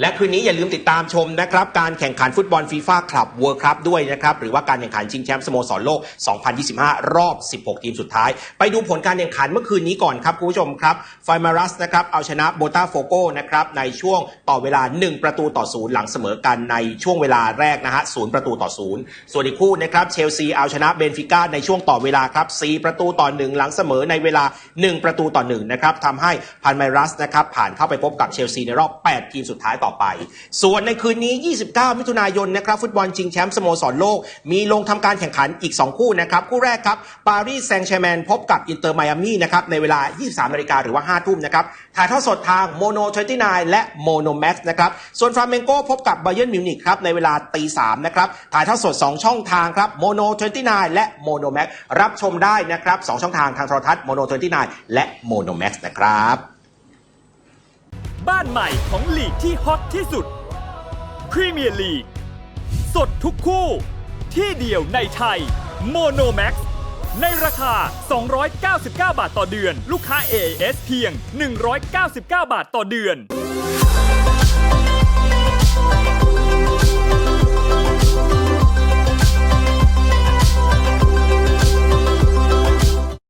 และคืนนี้อย่าลืมติดตามชมนะครับ การแข่งขันฟุตบอลฟีฟ่าคลับเวิร์คัพด้วยนะครับ หรือว่าการแข่งขันชิงแชมป์สโมสรโลก 2025 รอบ 16 ทีมสุดท้าย ไปดูผลการแข่งขันเมื่อคืนนี้ก่อนครับ คุณผู้ชมครับไฟมารัสนะครับเอาชนะโบตาโฟโกนะครับในช่วงต่อเวลา 1 ประตูต่อศูนย์หลังเสมอกันในช่วงเวลาแรกนะฮะศูนย์ประตูต่อศูนย์ส่วนอีกคู่นะครับเชลซีเอาชนะเบนฟิก้าในช่วงต่อเวลาครับ4ประตูต่อหนึ่งหลังเสมอในเวลา 1 ประตูต่อหนึ่งนะครับทำให้พันไมรัสนะครับผ่านเข้าไปพบกับเชลซีในรอบ 8 ทีมสุดท้ายต่อไป ส่วนในคืนนี้ 29 มิถุนายนนะครับฟุตบอลชิงแชมป์สโมสรโลก มีลงทำการแข่งขันอีก 2 คู่นะครับ คู่แรกครับปารีสแซงต์แชร์แมงพบกับอินเตอร์ไมอามี่นะครับในเวลา 23นาฬิกาหรือว่า 5 ทุ่มนะครับถ่ายทอดสดทางโมโน29และโมโนแม็กซ์นะครับส่วนฟราเมงโกพบกับไบเย r n นมิวนิกครับในเวลาตี3นะครับถ่ายทอดสด 2 ช่องทางครับโมโน29และโมโนแม็กรับชมได้นะครับ2ช่องทางทางโทรทัศน์โมโน29และโมโนแม็กซ์นะครับ บ้านใหม่ของลีกที่ฮอตที่สุดพรีเมียร์ลีกสดทุกคู่ ที่เดียวในไทยโมโนแม็กในราคา 299 บาทต่อเดือน ลูกค้า AS เพียง 199 บาทต่อเดือน